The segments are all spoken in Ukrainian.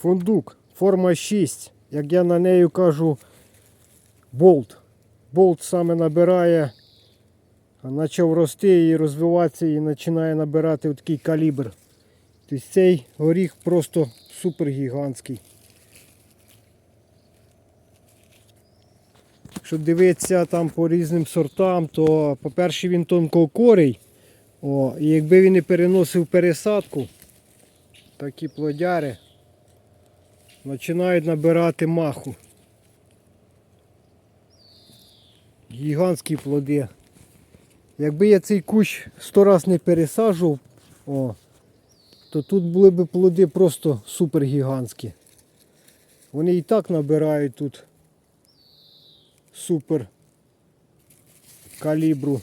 Фундук, форма 6. Як я на неї кажу, болт. Болт саме набирає, почав рости і розвиватися і починає набирати такий калібр. Тобто цей горіх просто супер гігантський. Якщо дивитися там по різним сортам, то по-перше він тонкокорий. О, і якби він не переносив пересадку, такі плодяри починають набирати маху. Гігантські плоди. Якби я цей кущ сто раз не пересаджував, о, то тут були б плоди просто супер гігантські. Вони і так набирають тут супер калібру.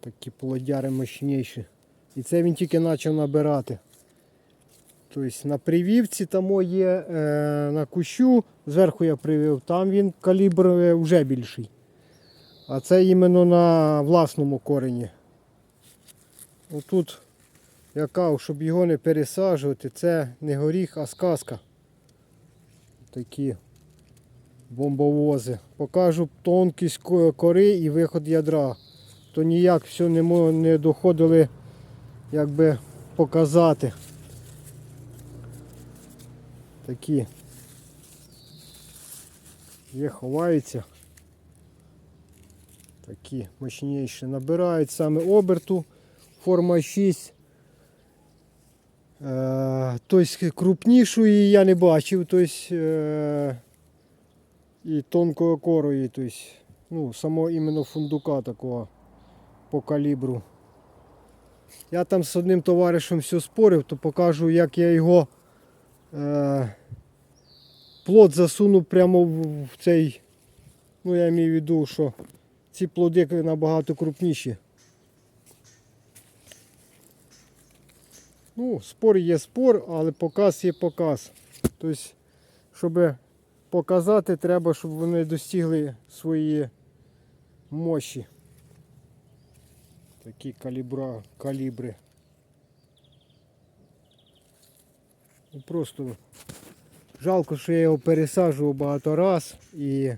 Такі плодяри мощніші. І це він тільки почав набирати. Тобто на привівці там є е, на кущу, зверху я привів, там він калібр е, вже більший. А це іменно на власному корені. Отут я кажу, щоб його не пересаджувати, це не горіх, а сказка. Такі бомбовози. Покажу тонкість кори і виход ядра. То ніяк все не, не доходили якби показати. Такі. Є ховаються. Такі мощніші. Набирають саме оберту. Форма 6. Е, тобто крупнішої я не бачив. Тобто, і тонкої корої. Тобто, ну, самого іменно фундука такого по калібру. Я там з одним товаришем все спорив, то покажу, як я його е, плод засунув прямо в, в цей. Ну, я маю в виду, що ці плоди набагато крупніші. Ну, спор є спор, але показ є показ. Тобто, щоб показати, треба, щоб вони достигли свої мощі. Такі калібра, калібри. Ну, Просто жалко, що я його пересаджував багато раз і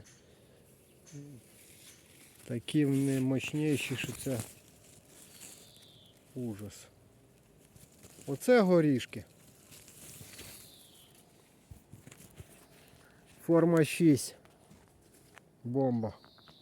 такі вони мощніші, що це ужас. Оце горішки. Форма 6. Бомба.